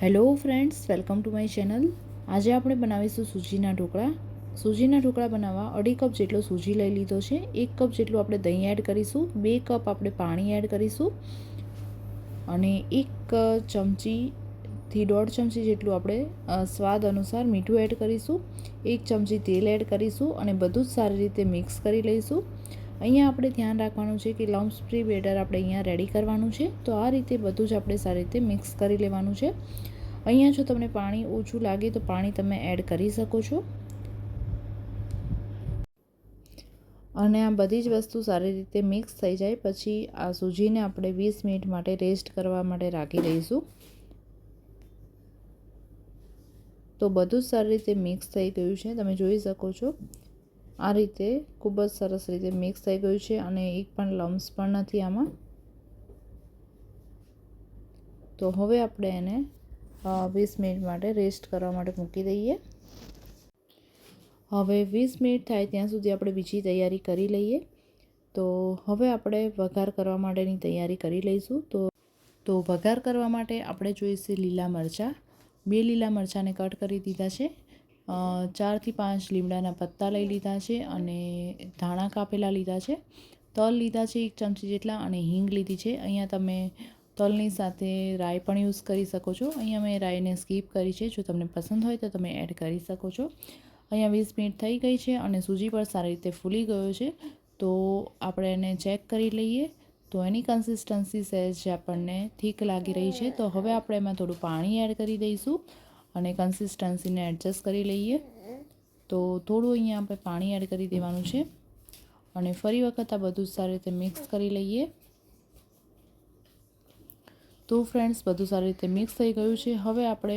Hello friends welcome to my channel આજે આપણે બનાવીશું સૂજીના ઢોકળા. સૂજીના ઢોકળા બનાવવા અઢી કપ જેટલો સૂજી લઈ લીધો છે. એક કપ જેટલું આપણે દહીં એડ કરીશું. બે કપ આપણે પાણી એડ કરીશું. અને એક ચમચીથી દોઢ ચમચી જેટલું આપણે સ્વાદ અનુસાર મીઠું એડ કરીશું. એક ચમચી તેલ એડ કરીશું અને બધું જ સારી રીતે મિક્સ કરી લઈશું. અહીંયા આપણે ધ્યાન રાખવાનું છે કે લમ્સ ફ્રી બેટર આપણે અહીંયા રેડી કરવાનું છે. તો આ રીતે બધું જ આપણે સારી રીતે મિક્સ કરી લેવાનું છે. અહીંયા જો તમને પાણી ઓછું લાગે તો પાણી તમે એડ કરી શકો છો. અને આ બધી જ વસ્તુ સારી રીતે મિક્સ થઈ જાય. પછી આ સૂજીને આપણે વીસ મિનિટ માટે રેસ્ટ કરવા માટે રાખી દઈશું. તો બધું જ સારી રીતે મિક્સ થઈ ગયું છે. તમે જોઈ શકો છો. આ રીતે ખૂબ જ સરસ રીતે મિક્સ થઈ ગયું છે અને એક પણ લમ્સ પણ નથી આમાં. તો હવે આપણે એને વીસ મિનિટ માટે રેસ્ટ કરવા માટે મૂકી દઈએ. હવે વીસ મિનિટ થાય ત્યાં સુધી આપણે બીજી તૈયારી કરી લઈએ. તો હવે આપણે વઘાર કરવા માટેની તૈયારી કરી લઈશું. તો તો વઘાર કરવા માટે આપણે જોઈશે લીલા મરચાં. બે લીલા મરચાંને કટ કરી દીધા છે. ચારથી પાંચ લીમડાના પત્તા લઈ લીધા છે અને ધાણા કાપેલા લીધા છે. તલ લીધા છે એક ચમચી જેટલા અને હિંગ લીધી છે. અહીંયા તમે તલની સાથે રાઈ પણ યુઝ કરી શકો છો. અહીંયા મેં રાઈને સ્કીપ કરી છે. જો તમને પસંદ હોય તો તમે એડ કરી શકો છો. અહીંયા વીસ મિનિટ થઈ ગઈ છે અને સૂજી પણ સારી રીતે ફૂલી ગયો છે. તો આપણે એને ચેક કરી લઈએ. તો એની કન્સિસ્ટન્સી સહેજ આપણને થીક લાગી રહી છે. તો હવે આપણે એમાં થોડું પાણી એડ કરી દઈશું. અને કન્સિસ્ટન્સીને એડજસ્ટ કરી લઈએ. તો થોડું અહીંયા આપણે પાણી એડ કરી દેવાનું છે. અને ફરી વખત આ બધું સારી રીતે મિક્સ કરી લઈએ. તો ફ્રેન્ડ્સ બધું સારી રીતે મિક્સ થઈ ગયું છે. હવે આપણે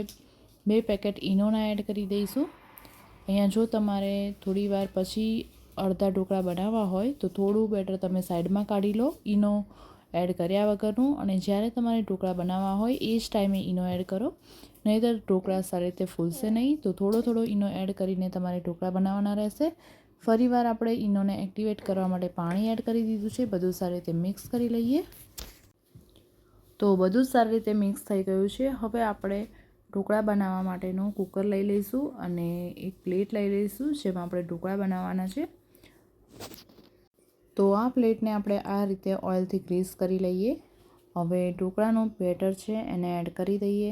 બે પેકેટ ઇનોના એડ કરી દઈશું. અહીંયા જો તમારે થોડી વાર પછી અડધા ઢોકળા બનાવવા હોય તો થોડું બેટર તમે સાઈડમાં કાઢી લો. ઈનો એડ કર્યા વગરનું અને જ્યારે તમારે ઢોકળા બનાવવા હોય એ જ ટાઈમે ઈનો એડ કરો. નહીંતર ઢોકળા સારી રીતે ફૂલશે નહીં, તો થોડો થોડો ઈનો એડ કરીને તમારે ઢોકળા બનાવવાના રહેશે. ફરીવાર આપણે ઈનોને એક્ટિવેટ કરવા માટે પાણી એડ કરી દીધું છે, બધું સારી રીતે મિક્સ કરી લઈએ. તો બધું સારી રીતે મિક્સ થઈ ગયું છે. હવે આપણે ઢોકળા બનાવવા માટેનું કુકર લઈ લઈશું અને એક પ્લેટ લઈ લઈશું, જેમાં આપણે ઢોકળા બનાવવાના છે. તો આ પ્લેટને આપણે આ રીતે ઓઇલથી ગ્રીસ કરી લઈએ. હવે ઢોકળાનું બેટર છે, એને એડ કરી દઈએ.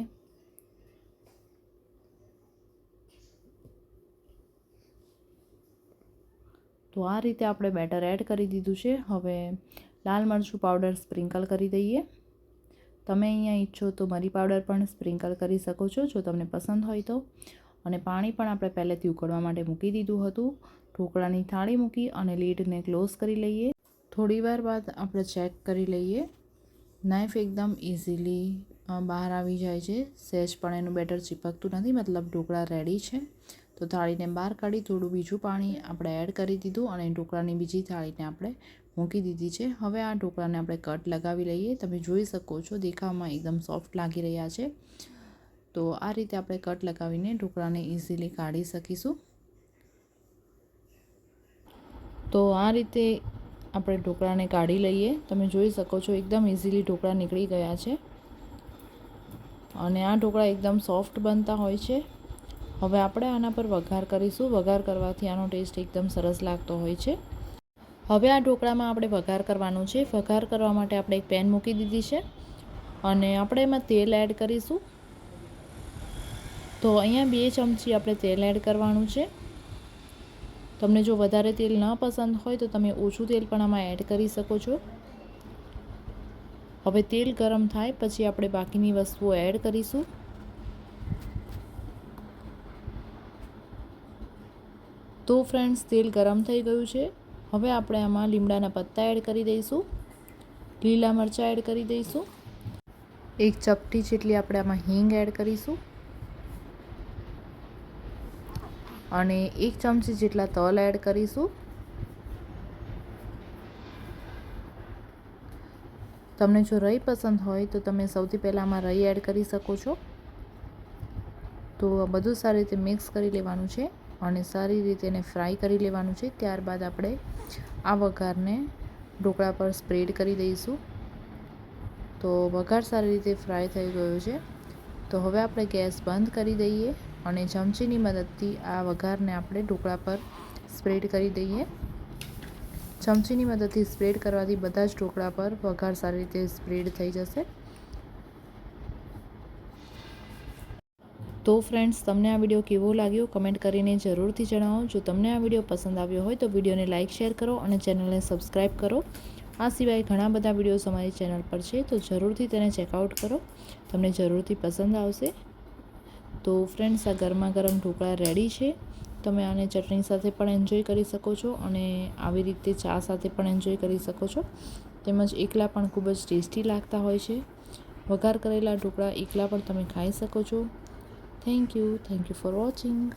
તો આ રીતે આપણે બેટર એડ કરી દીધું છે. હવે લાલ મરચું પાવડર સ્પ્રિંકલ કરી દઈએ. તમે અહીંયા ઈચ્છો તો મરી પાવડર પણ સ્પ્રિંકલ કરી શકો છો, જો તમને પસંદ હોય તો. અને પાણી પણ આપણે પહેલેથી ઉકળવા માટે મૂકી દીધું હતું. ઢોકળાની થાળી મૂકી અને લીડને ક્લોઝ કરી લઈએ. થોડી વાર બાદ આપણે ચેક કરી લઈએ. નાઇફ એકદમ ઇઝીલી બહાર આવી જાય છે. સહેજ પણ એનું બેટર ચીપકતું નથી, મતલબ ઢોકળા રેડી છે. તો થાળીને બહાર કાઢી થોડું બીજું પાણી આપણે એડ કરી દીધું અને ઢોકળાની બીજી થાળીને આપણે મૂકી દીધી છે. હવે આ ઢોકળાને આપણે કટ લગાવી લઈએ. તમે જોઈ શકો છો, દેખાવમાં એકદમ સોફ્ટ લાગી રહ્યા છે. તો આ રીતે આપણે કટ લગાવીને ઢોકળાને ઇઝીલી કાઢી શકીશું. તો આ રીતે આપણે ઢોકળાને કાઢી લઈએ. તમે જોઈ શકો છો એકદમ ઇઝીલી ઢોકળા નીકળી ગયા છે. અને આ ઢોકળા એકદમ સોફ્ટ બનતા હોય છે. હવે આપણે આના પર વઘાર કરીશું. વઘાર કરવાથી આનો ટેસ્ટ એકદમ સરસ લાગતો હોય છે. હવે આ ઢોકળામાં આપણે વઘાર કરવાનું છે. વઘાર કરવા માટે આપણે એક પેન મૂકી દીધી છે. અને આપણે એમાં તેલ એડ કરીશું. તો અહીંયા બે ચમચી આપણે તેલ એડ કરવાનું છે. તમને જો વધારે તેલ ન પસંદ હોય તો તમે ઓછું તેલ પણ આમાં એડ કરી શકો છો. હવે તેલ ગરમ થાય પછી આપણે બાકીની વસ્તુઓ એડ કરીશું. તો ફ્રેન્ડ્સ તેલ ગરમ થઈ ગયું છે. હવે આપણે આમાં લીમડાના પત્તા એડ કરી દઈશું. લીલા મરચાં એડ કરી દઈશું. એક ચપટી જેટલી આપણે આમાં હિંગ એડ કરીશું. અને એક ચમચી જેટલા તલ એડ કરીશું. તમને જો રઈ પસંદ હોય તો તમે સૌથી પહેલાં આમાં રઈ એડ કરી શકો છો. તો બધું સારી રીતે મિક્સ કરી લેવાનું છે અને સારી રીતે એને ફ્રાય કરી લેવાનું છે. ત્યારબાદ આપણે આ વઘારને ઢોકળા પર સ્પ્રેડ કરી દઈશું. તો વઘાર સારી રીતે ફ્રાય થઈ ગયો છે. તો હવે આપણે ગેસ બંધ કરી દઈએ. અને ચમચીની મદદથી આ વઘારને આપણે ઢોકળા પર સ્પ્રેડ કરી દઈએ. ચમચીની મદદથી સ્પ્રેડ કરવાથી બધા જ ઢોકળા પર વઘાર સારી રીતે સ્પ્રેડ થઈ જશે. તો ફ્રેન્ડ્સ, તમને આ વીડિયો કેવો લાગ્યો? કમેન્ટ કરીને જરૂરથી જણાવો. જો તમને આ વીડિયો પસંદ આવ્યો હોય તો વિડીયોને લાઇક શેર કરો અને ચેનલને સબસ્ક્રાઈબ કરો. આ સિવાય ઘણા બધા વિડીયોઝ અમારી ચેનલ પર છે તો જરૂરથી તેને ચેકઆઉટ કરો. તમને જરૂરથી પસંદ આવશે. તો ફ્રેન્ડ્સ આ ગરમા ગરમ ઢોકળા રેડી છે. તમે આને ચટણી સાથે પણ એન્જોય કરી શકો છો અને આવી રીતે ચા સાથે પણ એન્જોય કરી શકો છો. તેમજ એકલા પણ ખૂબ જ ટેસ્ટી લાગતા હોય છે. વઘાર કરેલા ઢોકળા એકલા પણ તમે ખાઈ શકો છો. Thank you thank you for watching